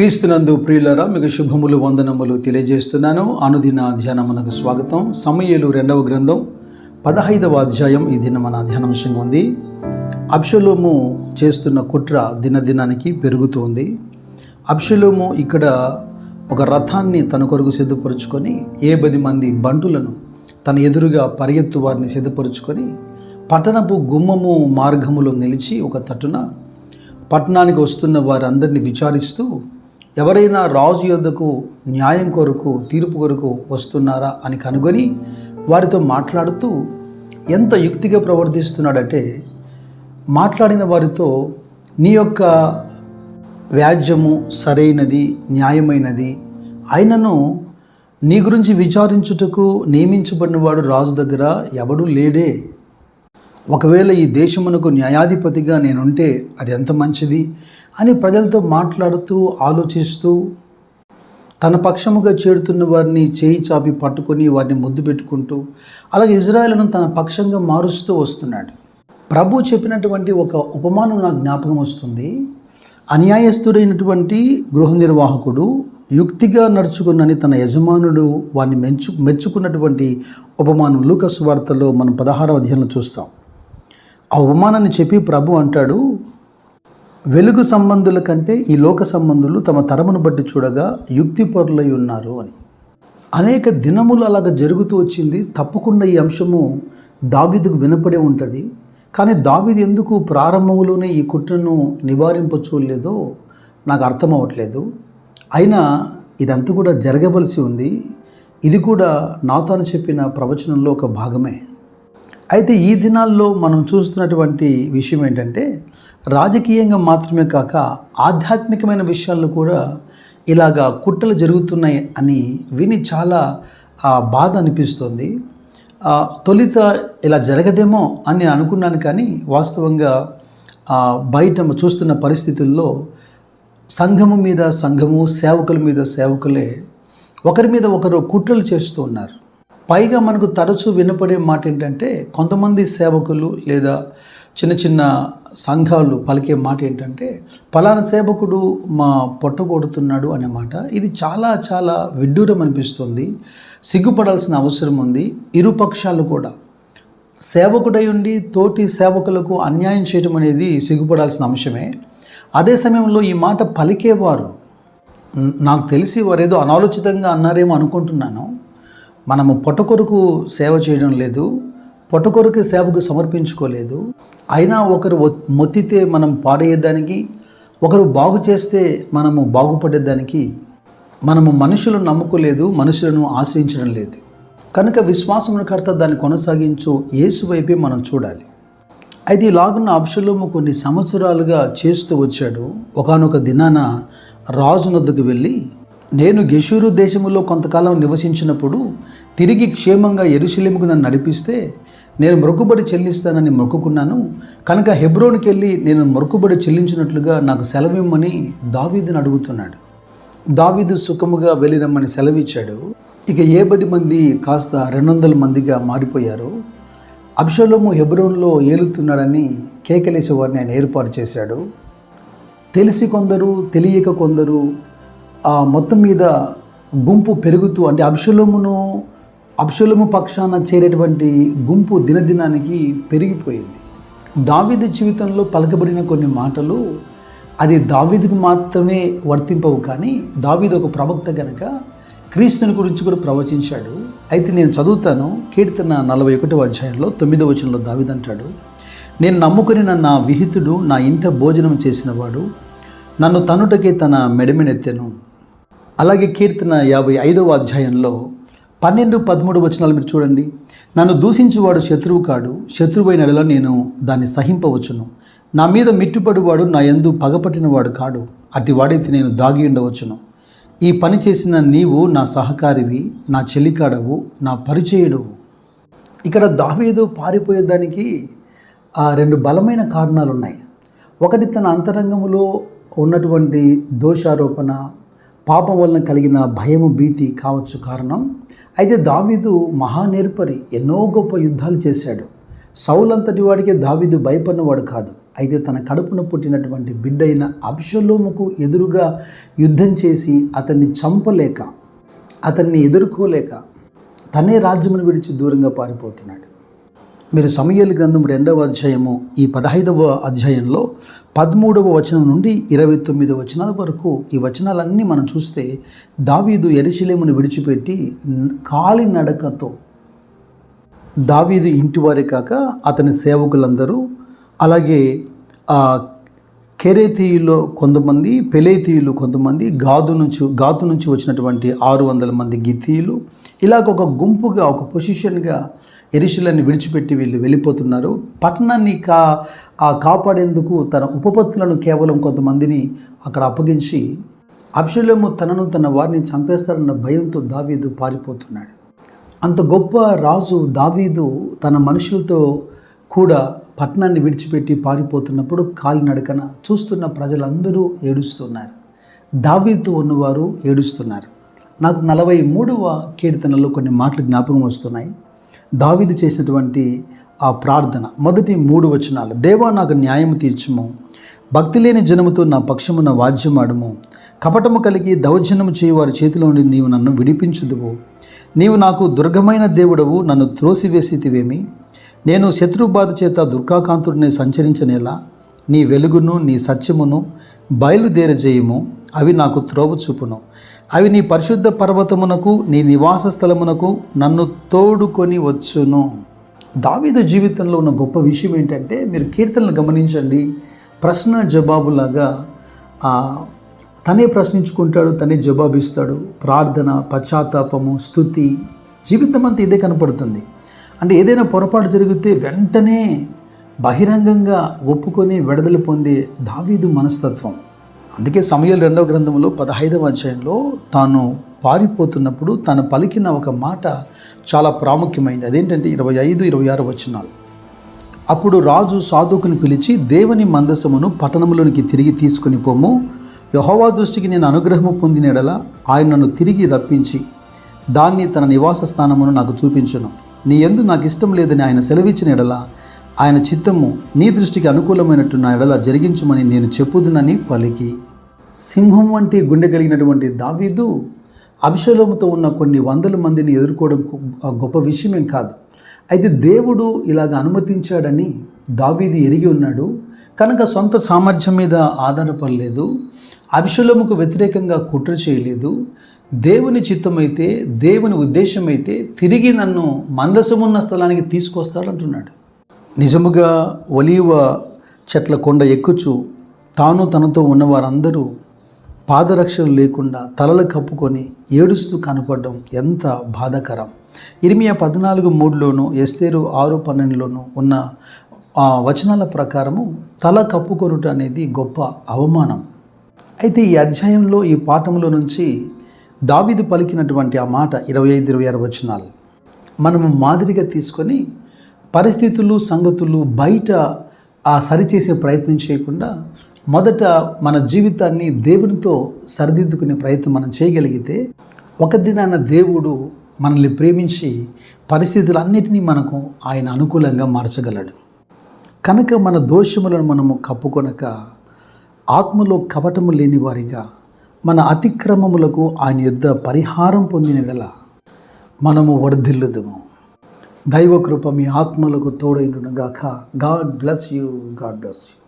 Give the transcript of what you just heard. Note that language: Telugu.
క్రీస్తునందు ప్రియులరా మీకు శుభములు వందనములు తెలియజేస్తున్నాను. అనుదిన ధ్యానమునకు స్వాగతం. సమయలు రెండవ గ్రంథం పదహైదవ అధ్యాయం. ఈ దిన మన ధ్యానాంశంగా ఉంది. అబ్షలోము చేస్తున్న కుట్ర దినదినానికి పెరుగుతుంది. అబ్షలోము ఇక్కడ ఒక రథాన్ని తన కొరకు సిద్ధపరుచుకొని ఏ పది మంది బంటులను తన ఎదురుగా పరిగెత్తు వారిని సిద్ధపరుచుకొని పట్టణపు గుమ్మము మార్గములో నిలిచి ఒక తట్టున పట్టణానికి వస్తున్న వారందరినీ విచారిస్తూ ఎవరైనా రాజు యొద్దకు న్యాయం కొరకు తీర్పు కొరకు వస్తున్నారా అని కనుగొని వారితో మాట్లాడుతూ ఎంత యుక్తిగా ప్రవర్తిస్తున్నాడంటే మాట్లాడిన వారితో నీ యొక్క వ్యాజ్యము సరైనది న్యాయమైనది ఆయనను నీ గురించి విచారించుటకు నియమించబడినవాడు రాజు దగ్గర ఎవడూ లేడే. ఒకవేళ ఈ దేశమునకు న్యాయాధిపతిగా నేనుంటే అది ఎంత మంచిది? అని ప్రజలతో మాట్లాడుతూ ఆలోచిస్తూ తన పక్షముగా చేరుతున్న వారిని చేయి చాపి పట్టుకొని వారిని ముద్దు పెట్టుకుంటూ అలాగే ఇజ్రాయెల్ను తన పక్షంగా మారుస్తూ వస్తున్నాడు. ప్రభు చెప్పినటువంటి ఒక ఉపమానం నాకు జ్ఞాపకం వస్తుంది. అన్యాయస్తుడైనటువంటి గృహ నిర్వాహకుడు యుక్తిగా నడుచుకున్నని తన యజమానుడు వారిని మెచ్చు మెచ్చుకున్నటువంటి ఉపమానం లూకస్ వార్తలో మనం పదహారవ అధ్యాయంలో చూస్తాం. ఆ ఉపమానాన్ని చెప్పి ప్రభు అంటాడు వెలుగు సంబంధుల కంటే ఈ లోక సంబంధులు తమ తరమును బట్టి చూడగా యుక్తిపరులై ఉన్నారు అని. అనేక దినములు అలాగ జరుగుతూ వచ్చింది. తప్పకుండా ఈ అంశము దావిదుకు వినపడే ఉంటుంది. కానీ దావిది ఎందుకు ప్రారంభంలోనే ఈ కుట్రను నివారింపచూడలేదో నాకు అర్థం అవ్వట్లేదు అయినా ఇదంతా కూడా జరగవలసి ఉంది. ఇది కూడా నాతాను చెప్పిన ప్రవచనంలో ఒక భాగమే. అయితే ఈ దినాల్లో మనం చూస్తున్నటువంటి విషయం ఏంటంటే రాజకీయంగా మాత్రమే కాక ఆధ్యాత్మికమైన విషయాల్లో కూడా ఇలాగా కుట్రలు జరుగుతున్నాయి అని విని చాలా బాధ అనిపిస్తుంది. తొలిత ఇలా జరగదేమో అని నేను అనుకున్నాను కానీ వాస్తవంగా బయట చూస్తున్న పరిస్థితుల్లో సంఘము మీద సంఘము సేవకుల మీద సేవకులే ఒకరి మీద ఒకరు కుట్రలు చేస్తూ ఉన్నారు. పైగా మనకు తరచూ వినపడే మాట ఏంటంటే కొంతమంది సేవకులు లేదా చిన్న చిన్న సంఘాలు పలికే మాట ఏంటంటే పలానా సేవకుడు మా పొట్ట కొడుతున్నాడు అనే మాట. ఇది చాలా చాలా విడ్డూరం అనిపిస్తుంది. సిగ్గుపడాల్సిన అవసరం ఉంది. ఇరుపక్షాలు కూడా. సేవకుడై ఉండి తోటి సేవకులకు అన్యాయం చేయడం అనేది సిగ్గుపడాల్సిన అంశమే. అదే సమయంలో ఈ మాట పలికేవారు నాకు తెలిసి వారేదో అనాలోచితంగా అన్నారేమో అనుకుంటున్నాను. మనము పొటకొరకు సేవ చేయడం లేదు పొటకొరకు సేవకు సమర్పించుకోలేదు. అయినా ఒకరు మొత్తితే మనం పాడేయడానికి ఒకరు బాగు చేస్తే మనము బాగుపడేదానికి మనము మనుషులను నమ్ముకోలేదు మనుషులను ఆశ్రయించడం లేదు. కనుక విశ్వాసమును కర్త దాన్ని కొనసాగించు యేసు వైపే మనం చూడాలి. అయితే ఇలాగున్న అబ్షలోము కొన్ని సంవత్సరాలుగా చేస్తూ వచ్చాడు. ఒకానొక దినాన రాజునొద్దకు వెళ్ళి నేను గెషూరు దేశములో కొంతకాలం నివసించినప్పుడు తిరిగి క్షేమంగా ఎరుశలేముకు నన్ను నడిపిస్తే నేను మొక్కుబడి చెల్లిస్తానని మొక్కుకున్నాను. కనుక హెబ్రోన్కి వెళ్ళి నేను మొక్కుబడి చెల్లించినట్లుగా నాకు సెలవిమ్మని దావీదుని అడుగుతున్నాడు. దావీదు సుఖముగా వెళ్ళిరమ్మని సెలవిచ్చాడు. ఇక ఏ పది మంది కాస్త రెండు వందల మందిగా మారిపోయారు. అబ్షలోము హెబ్రోన్లో ఏలుతున్నాడని కేకలేసే వారిని ఆయన ఏర్పాటు చేశాడు. తెలిసి కొందరు తెలియక కొందరు మొత్తం మీద గుంపు పెరుగుతూ అంటే అబ్షలోమును అబ్షలోము పక్షాన చేరేటువంటి గుంపు దినదినానికి పెరిగిపోయింది. దావీదు జీవితంలో పలకబడిన కొన్ని మాటలు అది దావీదుకు మాత్రమే వర్తింపవు కానీ దావీదు ఒక ప్రవక్త గనక క్రీస్తుని గురించి కూడా ప్రవచించాడు. అయితే నేను చదువుతాను. కీర్తన నలభై ఒకటో అధ్యాయంలో తొమ్మిదో వచనంలో దావిదంటాడు అంటాడు నేను నమ్ముకుని నా విహితుడు నా ఇంట భోజనం చేసినవాడు నన్ను తనుటకే తన మెడమినెత్తెను అలాగే కీర్తన యాభై ఐదవ అధ్యాయంలో పన్నెండు పదమూడు వచనాలు మీరు చూడండి. నన్ను దూషించువాడు శత్రువు కాడు శత్రువైన ఎడల నేను దాన్ని సహింపవచ్చును. నా మీద మిట్టుపడివాడు నా ఎందు పగపట్టినవాడు కాడు అట్టి వాడైతే నేను దాగి ఉండవచ్చును. ఈ పని చేసిన నీవు నా సహకారివి నా చెలికాడవు నా పరిచయుడు. ఇక్కడ దావీదు పారిపోయేదానికి ఆ రెండు బలమైన కారణాలు ఉన్నాయి ఒకటి తన అంతరంగంలో ఉన్నటువంటి దోషారోపణ పాపం వలన కలిగిన భయము భీతి కావచ్చు కారణం. అయితే దావీదు మహానేర్పరి ఎన్నో గొప్ప యుద్ధాలు చేశాడు. సౌలంతటి వాడికి దావీదు భయపడినవాడు కాదు. అయితే తన కడుపున పుట్టినటువంటి బిడ్డ అయిన అబ్షలోముకు ఎదురుగా యుద్ధం చేసి అతన్ని చంపలేక అతన్ని ఎదుర్కోలేక తనే రాజ్యమును విడిచి దూరంగా పారిపోతున్నాడు. మీరు సమయలు గ్రంథం రెండవ అధ్యాయము ఈ పదహైదవ అధ్యాయంలో పదమూడవ వచనం నుండి ఇరవై తొమ్మిదవ వచనాల వరకు ఈ వచనాలన్నీ మనం చూస్తే దావీదు ఎరిశిలేమును విడిచిపెట్టి కాలి నడకతో దావీదు ఇంటి వారే కాక అతని సేవకులందరూ అలాగే కెరేతీయులో కొంతమంది పెలేతీయులు కొంతమంది గాదు నుంచి గాతు నుంచి వచ్చినటువంటి ఆరు వందల మంది గితీయులు. ఇలాగ ఒక గుంపుగా ఒక పొజిషన్గా ఎరిశిలని విడిచిపెట్టి వీళ్ళు వెళ్ళిపోతున్నారు. పట్టణాన్ని కా కాపాడేందుకు తన ఉపపత్తులను కేవలం కొంతమందిని అక్కడ అప్పగించి అబ్షలోము తనను తన వారిని చంపేస్తారన్న భయంతో దావీదు పారిపోతున్నాడు. అంత గొప్ప రాజు దావీదు తన మనుషులతో కూడా పట్టణాన్ని విడిచిపెట్టి పారిపోతున్నప్పుడు కాలినడకన చూస్తున్న ప్రజలందరూ ఏడుస్తున్నారు. దావీతో ఉన్నవారు ఏడుస్తున్నారు. నాకు నలభై మూడవ కీర్తనలో కొన్ని మాటలు జ్ఞాపకం వస్తున్నాయి. దావీదు చేసినటువంటి ఆ ప్రార్థన మొదటి మూడు వచనాలు దేవా నాకు న్యాయం తీర్చుము. భక్తి లేని జనముతో నా పక్షమున వాద్యమాడము. కపటము కలిగి దౌర్జన్యము చేయి వారి చేతిలో నుండి నీవు నన్ను విడిపించుదువు. నీవు నాకు దుర్గమైన దేవుడవు నన్ను త్రోసివేసితివేమి. నేను శత్రుబాధ చేత దుర్గాకాంతుడిని సంచరించనేలా నీ వెలుగును నీ సత్యమును బయలుదేరజేయము. అవి నాకు త్రోవ చూపును. అవి నీ పరిశుద్ధ పర్వతమునకు నీ నివాస స్థలమునకు నన్ను తోడుకొని వచ్చును. దావిద జీవితంలో ఉన్న గొప్ప విషయం ఏంటంటే మీరు కీర్తనలు గమనించండి. ప్రశ్న జవాబులాగా తనే ప్రశ్నించుకుంటాడు తనే జవాబిస్తాడు. ప్రార్థన పశ్చాత్తాపము స్థుతి జీవితం అంతా ఇదే కనపడుతుంది. అంటే ఏదైనా పొరపాటు జరిగితే వెంటనే బహిరంగంగా ఒప్పుకొని విడుదల పొందే దావీదు మనస్తత్వం. అందుకే సమయాలు రెండవ గ్రంథంలో పదహైదవ అధ్యాయంలో తాను పారిపోతున్నప్పుడు తను పలికిన ఒక మాట చాలా ప్రాముఖ్యమైంది. అదేంటంటే ఇరవై ఐదు ఇరవై ఆరు వచ్చినాలు అప్పుడు రాజు సాధుకుని పిలిచి దేవుని మందసమును పట్టణంలోనికి తిరిగి తీసుకుని పోము. యహోవా దృష్టికి నేను అనుగ్రహము పొందిన ఎడల ఆయన నన్ను తిరిగి రప్పించి దాన్ని తన నివాస స్థానమును నాకు చూపించును. నీ ఎందు నాకు ఇష్టం లేదని ఆయన సెలవిచ్చిన ఎడల ఆయన చిత్తము నీ దృష్టికి అనుకూలమైనట్టు నా ఎడల జరిగించమని నేను చెప్పుదునని పలికి. సింహం వంటి గుండె కలిగినటువంటి దావీదు అభిషేలముతో ఉన్న కొన్ని వందల మందిని ఎదుర్కోవడం గొప్ప విషయమేం కాదు. అయితే దేవుడు ఇలాగ అనుమతించాడని దావీది ఎరిగి ఉన్నాడు. కనుక సొంత సామర్థ్యం మీద ఆధారపడలేదు. అభిషేలముకు వ్యతిరేకంగా కుట్ర చేయలేదు. దేవుని చిత్తమైతే దేవుని ఉద్దేశమైతే తిరిగి నన్ను మందసమున్న స్థలానికి తీసుకొస్తాడంటున్నాడు. నిజముగా ఒలీవ చెట్ల కొండ ఎక్కుచు తాను తనతో ఉన్న వారందరూ పాదరక్షలు లేకుండా తలలు కప్పుకొని ఏడుస్తూ కనపడడం ఎంత బాధాకరం. ఇరిమియా పద్నాలుగు మూడులోను ఎస్తేరు ఆరు పన్నెండులోను ఉన్న ఆ వచనాల ప్రకారము తల కప్పుకొనుట అనేది గొప్ప అవమానం. అయితే ఈ అధ్యాయంలో ఈ పాఠంలో నుంచి దావీదు పలికినటువంటి ఆ మాట ఇరవై ఐదు ఇరవై ఆరు వచనాలు. మనము మాదిరిగా తీసుకొని పరిస్థితులు సంగతులు బయట ఆ సరిచేసే ప్రయత్నం చేయకుండా మొదట మన జీవితాన్ని దేవునితో సరిదిద్దుకునే ప్రయత్నం మనం చేయగలిగితే ఒక దినాన దేవుడు మనల్ని ప్రేమించి పరిస్థితులన్నిటినీ మనకు ఆయన అనుకూలంగా మార్చగలడు. కనుక మన దోషములను మనము కప్పుకొనక ఆత్మలో కపటము లేని వారిగా మన అతిక్రమములకు ఆయన యుద్ధ పరిహారం పొందిన వెళ మనము వర్ధిల్లుదము దైవకృప మీ ఆత్మలకు తోడైండునుగాక. God bless you. God bless you.